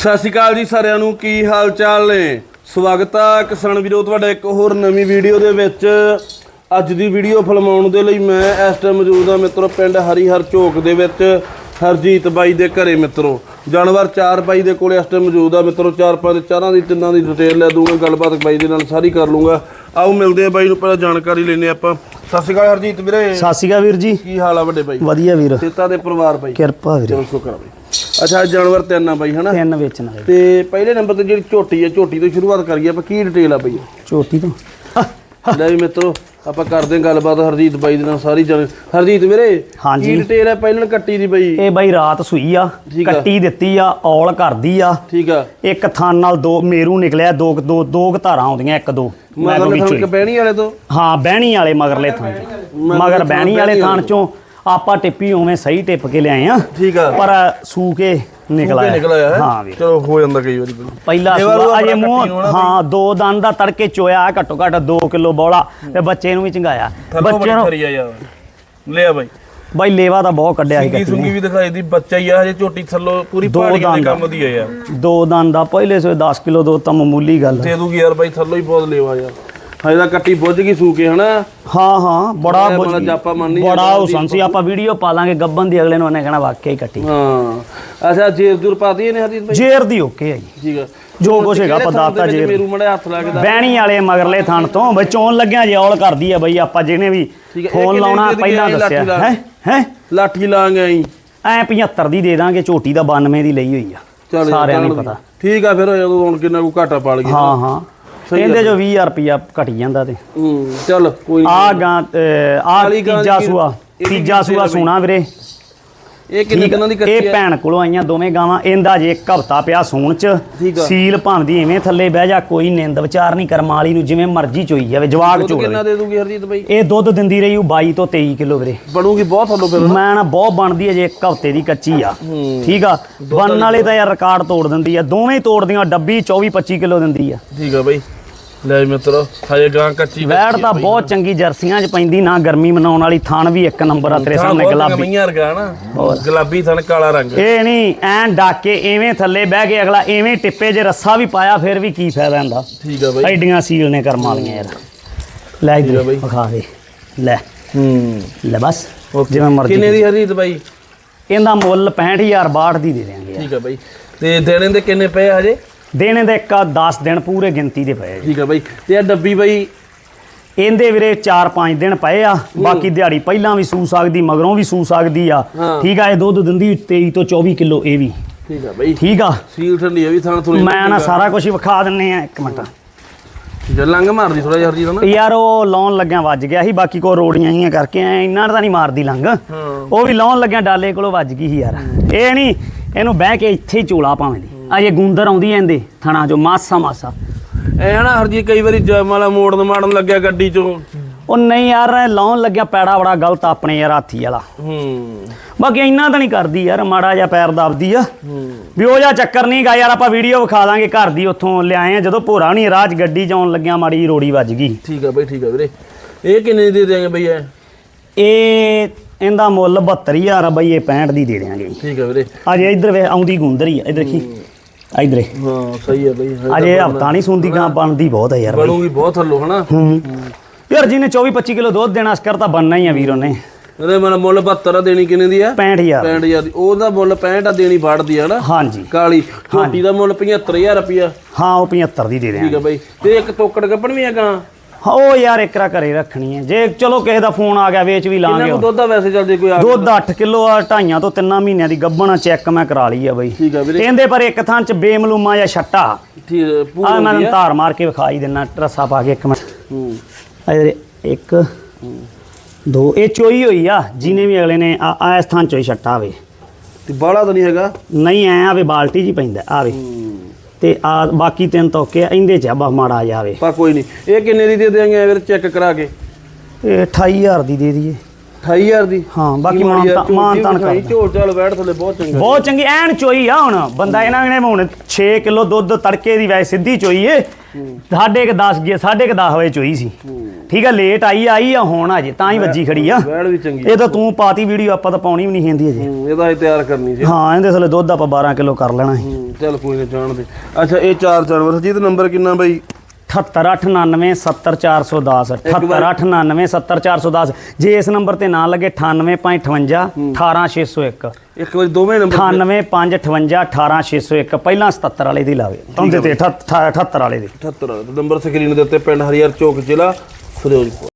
ਸਤਿ ਸ਼੍ਰੀ ਅਕਾਲ ਜੀ ਸਾਰਿਆਂ ਨੂੰ ਕੀ ਹਾਲ ਚਾਲ ਨੇ? ਸਵਾਗਤ ਆ ਕਿਸਾਨ ਵੀਰੋ ਤੁਹਾਡਾ ਇੱਕ ਹੋਰ ਨਵੀਂ ਵੀਡੀਓ ਦੇ ਵਿੱਚ। ਅੱਜ ਦੀ ਵੀਡੀਓ ਫਿਲਮਾਉਣ ਦੇ ਲਈ ਮੈਂ ਇਸ ਟਾਈਮ ਮੌਜੂਦ ਹਾਂ ਮਿੱਤਰੋ ਪਿੰਡ ਹਰੀਹਰ ਝੋਕ ਦੇ ਵਿੱਚ ਹਰਜੀਤ ਬਾਈ ਦੇ ਘਰੇ ਮਿੱਤਰੋ। ਜਾਨਵਰ ਚਾਰ ਬਾਈ ਦੇ ਕੋਲੇ ਇਸ ਟਾਈਮ ਮੌਜੂਦ ਆ ਮਿੱਤਰੋ ਚਾਰ ਪੰਜ ਚਾਰਾਂ ਦੀ ਤਿੰਨਾਂ ਦੀ ਡਿਟੇਲ ਲੈ ਦੂੰਗਾ ਗੱਲਬਾਤ ਬਾਈ ਦੇ ਨਾਲ ਸਾਰੀ ਕਰ ਲੂੰਗਾ। ਆਓ ਮਿਲਦੇ ਆ ਬਾਈ ਨੂੰ ਪਹਿਲਾਂ ਜਾਣਕਾਰੀ ਲੈਨੇ ਆਪਾਂ। ਸਤਿ ਸ਼੍ਰੀ ਅਕਾਲ ਹਰਜੀਤ ਵੀਰੇ। ਸਤਿ ਸ਼੍ਰੀ ਅਕਾਲ ਵੀਰ ਜੀ। ਕੀ ਹਾਲ ਆ ਵੱਡੇ ਬਾਈ? ਵਧੀਆ ਵੀਰ। ਸੇਤਾ ਦੇ ਪਰਿਵਾਰ ਬਾਈ। ਕਿਰਪਾ ਵੀਰ। ਚਲੋ ਸ਼ੁਕਰ ਆ ਬਾਈ। ਅੱਛਾ ਜਾਨਵਰ ਤਿੰਨ ਆ ਬਾਈ ਹਨਾ? ਤਿੰਨ ਵੇਚਣ ਵਾਲੇ ਤੇ ਪਹਿਲੇ ਨੰਬਰ ਤੇ ਜਿਹੜੀ ਝੋਟੀ ਹੈ ਝੋਟੀ ਤੋਂ ਸ਼ੁਰੂਆਤ ਕਰੀਏ ਆਪਾਂ ਕੀ ਡਿਟੇਲ ਆ ਬਈ? ਚੋਟੀ ਤੋਂ? ਲੈ ਵੀ ਮਿੱਤਰੋ ਆਪਾਂ ਕਰਦੇ ਹਾਂ ਗੱਲਬਾਤ ਹਰਜੀਤ ਬਾਈ ਦੇ ਨਾਲ ਸਾਰੀ ਜਾਣ ਹਰਜੀਤ ਵੀਰੇ ਹਾਂਜੀ। ਕੀ ਡਿਟੇਲ ਹੈ ਪਹਿਲਾਂ ਕੱਟੀ ਦੀ ਬਈ? ਇਹ ਬਾਈ ਰਾਤ ਸੂਈ ਆ। ਕੱਟੀ ਦਿੱਤੀ ਆ ਔਲ ਕਰਦੀ ਆ। ਠੀਕ ਆ। ਇੱਕ ਥਾਨ ਨਾਲ ਦੋ ਮੇਰੂ ਨਿਕਲਿਆ ਦੋ ਦੋ ਦੋ ਧਾਰਾਂ ਆਉਂਦੀਆਂ ਇੱਕ ਦੋ। ਮਗਰ ਹੀ। ਬਹਿਣੀ ਵਾਲੇ ਤੋਂ? ਹਾਂ ਬਹਿਣੀ ਵਾਲੇ ਮਗਰਲੇ ਥਾਂ ਚੋਂ। ਮਗਰ ਬਹਿਣੀ ਵਾਲੇ ਥਾਂ ਚੋਂ ਆਪਾਂ ਟਿੱਪੀ ਉਵੇਂ ਸਹੀ ਟਿੱਪ ਕੇ ਲਿਆਏ ਆ। ਠੀਕ ਆ। ਪਰ ਸੂ ਕੇ ਨਿਕਲ ਸੂਕੇ ਆਇਆ ਨਿਕਲ ਆਇਆ ਹੈ ਹਾਂ ਵੀਰ। ਚਲੋ ਹੋ ਜਾਂਦਾ ਕਈ ਵਾਰੀ। ਪਹਿਲਾ ਸੂਆ ਅਜੇ ਮੂੰਹ ਹਾਂ ਦੋ ਦੰਦ ਦਾ ਤੜਕੇ ਚੋਇਆ ਘੱਟੋ ਘੱਟ 2 ਕਿਲੋ ਬੋਲਾ ਤੇ ਬੱਚੇ ਨੂੰ ਵੀ ਚੰਗਾਇਆ। ਬੱਚੇ ਨੂੰ ਲਿਆ ਬਾਈ। ਬਾਈ ਲੇਵਾ ਤਾਂ ਬਹੁਤ ਕੱਢਿਆ ਸੀ ਸਿੰਗੀ ਵੀ ਦਿਖਾਈ ਦੀ ਬੱਚਾ ਹੀ ਆ ਹਜੇ ਝੋਟੀ ਥੱਲੋਂ ਪੂਰੀ ਦੋ ਪਹਾੜੀਆਂ ਦੇ। ਕੰਮ ਦੀ ਆ ਯਾਰ। ਦੋ ਦੰਦ ਦਾ ਪਹਿਲੇ ਸੋ 10 ਕਿਲੋ ਦੋ ਤਾਂ ਮਾਮੂਲੀ ਗੱਲ ਦੇ ਦੂਗੀ ਯਾਰ ਬਾਈ ਥੱਲੋਂ ਹੀ ਬਹੁਤ ਲੇਵਾ ਯਾਰ ਹਜੇ ਤਾਂ ਕੱਟੀ ਬੁੱਝ ਗਈ ਸੂਕੇ ਹਨਾ? ਹਾਂ ਹਾਂ ਬੜਾ ਇਹ ਬੁੱਝ ਜਾਪਾ ਮੰਨ ਨਹੀਂ ਬੜਾ ਜਾਂਦਾ ਹੁਸਨ ਸੀ ਆਪਾਂ ਵੀਡੀਓ ਪਾ ਲਾਂਗੇ ਗੱਬਨ ਦੀ ਅਗਲੇ ਨੂੰ ਉਹਨੇ ਕਹਿਣਾ ਵਾਕਿਆ ਹੀ ਕੱਟੀ। ਹਾਂ। ਅੱਛਾ ਜੇਰ ਜੁਰ ਪਾਤੀ ਇਹਨੇ ਹਰਜੀਤ ਬਾਈ? ਜੇਰ ਦੀ ਓਕੇ ਆ ਜੀ। ਠੀਕ ਆ। ਜੋ ਕੁਛ ਹੈਗਾ ਦੇ ਵਿੱਚ ਜੇਰ। ਮੇਰੂ ਮੜੇ ਹੱਥ ਲਾ ਕੇ ਬਹਿਣੀ ਵਾਲੇ ਮਗਰਲੇ ਥਣ ਤੋਂ ਬਚੋਂ ਲੱਗਿਆ ਜੇ ਔਲ ਕਰਦੀ ਆ ਬਈ ਆਪਾਂ ਜਿਹਨੇ ਵੀ ਠੀਕ ਹੈ, ਇਹ ਫੋਨ ਕਿੰਨੇ ਲਾਉਣਾ ਦੀ ਦੇ ਪਹਿਲਾਂ ਦੱਸਿਆ। ਲਾਠੀ ਹੈ? ਹੈ? ਲਾਠੀ ਲਾਂਗੇ ਆਈ। ਐ 75 ਦੀ ਦੇ ਦਾਂਗੇ ਝੋਟੀ ਦਾ 92 ਦੀ ਲਈ ਹੋਈ ਆ। ਸਾਰਿਆਂ ਨੂੰ ਪਤਾ। ਠੀਕ ਆ ਫਿਰ ਜਦੋਂ ਹੁਣ ਕਿੰਨਾ ਕੋ ਘਾਟਾ ਪਾਲ ਗਿਆ ਹਾਂ ਹਾਂ। ਸਹੀ ਇਹਦੇ ਜੋ 20000 ਰੁਪਿਆ ਘਟੀ ਜਾਂਦਾ ਤੇ। ਹੂੰ ਚੱਲ ਕੋਈ। ਆ ਗਾਂ ਆ ਤੀਜਾ ਸੂਆ ਤੀਜਾ ਸੂਆ ਸੋਨਾ ਵੀਰੇ। ਇਹ ਕਿੰਨੇ। ਦਿਨਾਂ ਦੀ ਕੱਟੀ ਇਹ ਭੈਣ ਕੋਲੋਂ ਆਈਆਂ ਦੋਵੇਂ ਗਾਵਾਂ ਇਹਦਾ ਜੇ ਇੱਕ ਹਫਤਾ ਪਿਆ ਸੂਣ ਚ। ਸੀਲ ਭਾਂਦੀ ਐਵੇਂ ਥੱਲੇ ਬਹਿ ਜਾ ਕੋਈ ਨਿੰਦ ਵਿਚਾਰ ਨਹੀਂ ਕਰਮ ਵਾਲੀ ਨੂੰ ਜਿਵੇਂ ਮਰਜ਼ੀ ਚੋਈ ਜਾਵੇ ਜਵਾਕ ਦੁੱਧ ਚੋਲੇ ਕਿੰਨਾ ਦੇ ਦੂਗੀ ਹਰਜੀਤ ਬਾਈ? ਇਹ ਦੁੱਧ ਦਿੰਦੀ ਰਹੀ ਉਹ 22 ਤੋਂ 23 ਕਿਲੋ ਵੀਰੇ। ਬਣੂਗੀ ਬਹੁਤ ਥੱਲੋਂ ਫਿਰ ਮੈਂ ਨਾ ਬਹੁਤ ਬਣਦੀ ਹੈ ਜੇ ਇੱਕ ਹਫ਼ਤੇ ਦੀ ਕੱਚੀ ਆ। ਠੀਕ ਆ। ਬਣਨ ਵਾਲੇ ਤਾਂ ਯਾਰ ਰਿਕਾਰਡ ਤੋੜ ਦਿੰਦੀ ਆ ਦੋਵੇਂ ਤੋੜਦੀਆਂ ਡੱਬੀ 24 25 ਕਿਲੋ ਦਿੰਦੀ ਆ। ਠੀਕ ਆ ਬਾਈ। ਲੈ ਮਿੱਤਰੋ ਹਜੇ ਗਾਂ ਕੱਚੀ ਵੈੜ ਤਾਂ ਬਹੁਤ ਚੰਗੀ ਜਰਸੀਆਂ 'ਚ ਪੈਂਦੀ ਨਾ ਗਰਮੀ ਮਨਾਉਣ ਵਾਲੀ ਥਣ ਵੀ ਇੱਕ ਨੰਬਰ ਆ ਤੇਰੇ ਸਾਹਮਣੇ ਗੁਲਾਬੀ। ਮਈਆਂ ਵਰਗਾ ਨਾ ਗੁਲਾਬੀ ਥਣ ਕਾਲਾ ਰੰਗ। ਇਹ ਨਹੀਂ ਐਨ ਡਾਕੇ ਐਵੇਂ ਥੱਲੇ ਬਹਿ ਕੇ ਅਗਲਾ ਐਵੇਂ ਟਿੱਪੇ ਜੇ ਰੱਸਾ ਵੀ ਪਾਇਆ ਫਿਰ ਵੀ ਕੀ ਫਾਇਦਾ ਹੁੰਦਾ ਠੀਕ ਆ ਬਾਈ। ਐਡੀਆਂ ਸੀਲ ਨੇ ਕਰਮ ਵਾਲੀਆਂ ਯਾਰ। ਲੈ ਇਧਰ। ਵਿਖਾ ਦੇ। ਲੈ। ਹੂੰ। ਲੈ ਬਸ ਜਿਵੇਂ ਮਰਜ਼ੀ ਕਿੰਨੇ ਦੀ ਹਰਜੀਤ ਬਾਈ? ਇਹਦਾ ਮੁੱਲ 65000 62 ਦੀ ਦੇ ਦੇਾਂਗੇ ਠੀਕ ਆ ਬਾਈ। ਤੇ ਦੇਣੇ ਦੇ ਕਿੰਨੇ ਪਏ ਹਜੇ? ਦੇਣੇ ਦੇ ਇੱਕ 10 ਦਿਨ ਪੂਰੇ ਗਿਣਤੀ ਦੇ ਪਏ ਆ ਜੀ। ਠੀਕ ਆ ਬਾਈ। ਤੇ ਇਹ ਡੱਬੀ ਬਾਈ? ਇਹਦੇ ਵੀਰੇ 4-5 ਦਿਨ ਪਏ ਆ ਬਾਕੀ ਦਿਹਾੜੀ ਪਹਿਲਾਂ ਵੀ ਸੂ ਸਕਦੀ ਮਗਰੋਂ ਵੀ ਸੂ ਸਕਦੀ ਆ। ਹਾਂ। ਠੀਕ ਆ ਇਹ ਦੁੱਧ ਦਿੰਦੀ 23 ਤੋਂ 24 ਕਿਲੋ ਇਹ ਵੀ। ਠੀਕ ਆ ਬਾਈ। ਠੀਕ ਆ। ਸੀਲ ਠੰਡੀ ਆ ਵੀ ਥਣ ਥੋੜੀ ਮੈਂ ਨਾ ਸਾਰਾ ਕੁਝ ਵਿਖਾ ਦਿੰਨੇ ਆ ਇੱਕ ਮਿੰਟ। ਜੇ ਲੰਗ ਮਾਰਦੀ ਥੋੜਾ ਜਿਹਾ ਹਰਜੀਤ ਨਾ ਯਾਰ ਉਹ ਲਾਉਣ ਲੱਗਿਆ ਵੱਜ ਗਿਆ ਸੀ ਬਾਕੀ ਕੋ ਰੋੜੀਆਂ ਹੀ ਕਰਕੇ ਐ ਇੰਨਾ ਤਾਂ ਨਹੀਂ ਮਾਰਦੀ ਲੰਗ ਉਹ ਵੀ ਲਾਉਣ ਲੱਗਿਆ ਡਾਲੇ ਕੋਲੋਂ ਵੱਜ ਗਈ ਸੀ ਯਾਰ। ਇਹ ਨਹੀਂ ਇਹਨੂੰ ਬਹਿ ਕੇ ਇੱਥੇ ਹੀ ਚੋਲਾ ਭਾਵੇਂ ਦੀ। ਅਜੇ ਗੁੰਦਰ ਆਉਂਦੀ ਐਂਦੇ ਥਣਾ ਚੋਂ ਮਾਸਾ ਮਾਸਾ। ਐ ਨਾ ਹਰਜੀਤ ਕਈ ਵਾਰੀ ਜਮਾਲਾ ਮੋੜਨ ਮਾੜਨ ਲੱਗਿਆ ਗੱਡੀ ਚੋਂ। ਉਹ ਨਹੀਂ ਯਾਰ ਲਾਉਣ ਲੱਗਿਆ ਪੈੜਾ ਬੜਾ ਗਲਤ ਆਪਣੇ ਯਾਰ ਹਾਥੀ ਵਾਲਾ। ਹੂੰ। ਬਾਕੀ ਇੰਨਾ ਤਾਂ ਨਹੀਂ ਕਰਦੀ ਯਾਰ ਮਾੜਾ ਜਿਹਾ ਪੈਰ ਦਬਦੀ ਆ। ਹੂੰ। ਵੀ ਉਹ ਜਿਹਾ ਚੱਕਰ ਨਹੀਂ ਗਾ ਯਾਰ ਆਪਾਂ ਵੀਡੀਓ ਵਿਖਾ ਦਾਂਗੇ ਘਰ ਦੀ ਉੱਥੋਂ ਲਿਆਏ ਆ। ਜਦੋਂ ਭੋਰਾ ਨਹੀਂ ਰਾਜ ਗੱਡੀ 'ਚ ਆਉਣ ਲੱਗਿਆ ਮਾੜੀ ਜਿਹੀ ਰੋੜੀ ਵੱਜ ਗਈ। ਠੀਕ ਆ ਬਾਈ ਠੀਕ ਆ ਵੀਰੇ। ਇਹ ਕਿੰਨੇ ਦੀ ਦੇ ਦੇਂਗੇ ਬਈ ਐ ਇਹ ਇਹਦਾ ਮੁੱਲ 72000 ਆ ਬਈ ਇਹ 65 ਦੀ ਦੇ ਦਿਆਂਗੇ। ਠੀਕ ਆ ਵੀਰੇ। ਅਜੇ ਇੱਧਰ ਵੇ ਆਉਂਦੀ ਗੁੰਦਰ ਹੀ ਆ ਇਧਰ ਕੀ ਇਧਰੇ। ਹਾਂ ਸਹੀ ਆ ਬਈ ਅਜੇ ਹਫਤਾ ਨਹੀਂ ਸੁਣਦੀ ਗਾਂ ਬਣਦੀ ਬਹੁਤ ਹੈ ਯਾਰ ਬਈ। ਬਣੂਗੀ ਬਹੁਤ ਥੱਲੋ ਹਨਾ? ਹੂੰ। ਯਾਰ ਜਿਹਨੇ 24 25 ਕਿਲੋ ਦੁੱਧ ਦੇਣਾ ਅਸਕਰ ਤਾਂ ਬਣਨਾ ਹੀ ਆ ਵੀਰ ਉਹਨੇ। ਇਹਦੇ ਮਨ ਮੁੱਲ 72 ਆ ਦੇਣੀ ਕਿੰਨੇ ਦੀ ਆ? 65000 65000 ਦੀ। ਉਹਦਾ ਮੁੱਲ 65 ਆ ਦੇਣੀ ਫੜਦੀ ਆ ਹਨਾ? ਹਾਂਜੀ। ਕਾਲੀ। ਝੋਟੀ ਦਾ ਮੁੱਲ 75000 ਰੁਪਿਆ ਹਾਂ ਉਹ 75 ਦੀ ਦੇ ਦਿਆਂਗੇ ਠੀਕ ਆ ਬਾਈ। ਤੇ ਇੱਕ ਤੋਕੜ ਗੱਪਣ ਵੀ ਆ ਗਾਂ? ਹਾਂ, ਉਹ ਯਾਰ ਇੱਕਰਾ ਘਰੇ ਰੱਖਣੀ ਹੈ। ਜੇ ਚਲੋ ਕਿਸੇ ਦਾ ਫੋਨ ਆ ਗਿਆ ਵੇਚ ਵੀ ਲਾਂਗੇ ਕੁ ਦੁੱਧ ਆ ਵੈਸੇ ਚੱਲਦੇ ਕੋਈ ਆ ਦੁੱਧ 8 ਕਿਲੋ ਆ ਢਾਈਆਂ ਤੋਂ 3 ਮਹੀਨਿਆਂ ਦੀ ਗੱਭਣਾ ਚੈੱਕ ਮੈਂ ਕਰਾ ਲਈ ਆ ਬਈ। ਠੀਕ ਆ ਵੀਰੇ। ਕਹਿੰਦੇ ਪਰ ਇੱਕ ਥਾਂ ਚ ਬੇਮਲੂਮਾ ਜਾਂ ਛੱਟਾ। ਠੀਕ ਆ ਪੂਰੀ ਮੈਂ ਤੈਨੂੰ ਧਾਰ ਮਾਰ ਕੇ ਵਿਖਾਈ ਦਿੰਨਾ ਰੱਸਾ ਪਾ ਕੇ ਇੱਕ ਮਿੰਟ ਹੂੰ। ਆ ਜਿਹੜੇ ਇੱਕ ਦੋ ਇਹ ਚੋਈ ਹੋਈ ਆ ਜਿਹਨੇ ਵੀ ਅਗਲੇ ਨੇ ਆ ਆ ਇਸ ਥਾਂ ਚੋਈ ਛੱਟਾ ਵੇ। ਤੇ ਬਾਹਲਾ ਤਾਂ ਨਹੀਂ ਹੈਗਾ? ਨਹੀਂ ਐ ਆਵੇ ਬਾਲਟੀ ਜੀ ਪੈਂਦਾ ਆਵੇ ਤੇ ਆ ਬਾਕੀ ਤਿੰਨ ਤੋਕੇ ਆ, ਇਹਦੇ ਚ ਆ ਬਸ ਮਾੜਾ ਜਾਵੇ ਪਰ ਕੋਈ ਨਹੀਂ। ਇਹ ਕਿੰਨੇ ਦੀ ਦੇ ਦੇਂਗੇ ਵੀਰ ਚੈੱਕ ਕਰਾ ਕੇ? ਇਹ 28000 ਦੀ ਦੇ ਦਈਏ। 28000 ਦੀ? ਹਾਂ ਬਾਕੀ ਕੀ ਮਾੜੀ ਆ, ਮਾਨ ਮਾਨ ਤਾਨ ਝੋਟੀ ਕਰ ਝੋਲ ਚਾਲ ਬੈਠ ਥੱਲੇ ਬਹੁਤ ਚੰਗਾ। ਬਹੁਤ ਚੰਗੀ ਐਨ ਚੋਈ ਆ ਹੁਣ। ਬੰਦਾ ਇਹਨਾਂ ਨੇ ਹੁਣ 6 ਕਿਲੋ ਦੁੱਧ ਤੜਕੇ ਦੀ ਵੈਸੇ ਸਿੱਧੀ ਚੋਈ ਏ। ਸਾਢੇ ਕ 10 ਗਿਆ ਸਾਢੇ ਕ 10 ਵਜੇ ਚੋਈ ਸੀ। ਠੀਕ ਆ ਲੇਟ ਆਈ ਆਈ ਆ ਹੁਣ ਅਜੇ ਤਾਂ ਹੀ ਵੱਜੀ ਖੜੀ ਆ। ਵੈੜ ਵੀ ਚੰਗੀ ਇਹ ਤਾਂ ਤੂੰ ਪਾਤੀ ਵੀਡੀਓ ਆਪਾਂ ਤਾਂ ਪਾਉਣੀ ਵੀ ਨਹੀਂ ਹੁੰਦੀ ਅਜੇ। ਇਹਦਾ ਹੀ ਤਿਆਰ ਕਰਨੀ ਸੀ। ਹਾਂ ਇਹਦੇ ਥੱਲੇ ਦੁੱਧ ਆਪਾਂ 12 ਕਿਲੋ ਕਰ ਲੈਣਾ ਸੀ। ਚੱਲ ਕੋਈ ਨਾ ਜਾਣਦੇ ਅੱਛਾ ਇਹ ਚਾਰ ਜਾਨਵਰ ਜੀ ਤੇ ਨੰਬਰ ਕਿੰਨਾ ਬਾਈ? 78899 70410 78899 70410 ਜੇ ਇਸ ਨੰਬਰ ਤੇ ਨਾ ਲੱਗੇ 9858 18601 ਇੱਕ। ਵਾਰੀ ਦੋਵੇਂ ਨੰਬਰ 98558 18601 ਪਹਿਲਾਂ 77 ਵਾਲੇ ਦੀ ਲਾਵੇ ਤੁੰਦੇ ਤੇ 78 ਵਾਲੇ ਦੀ। 78 ਨੰਬਰ ਸਕਰੀਨ ਦੇ ਉੱਤੇ ਪਿੰਡ ਹਰੀਹਰ ਚੌਕ ਜ਼ਿਲ੍ਹਾ ਫਿਰੋਜ਼ਪੁਰ।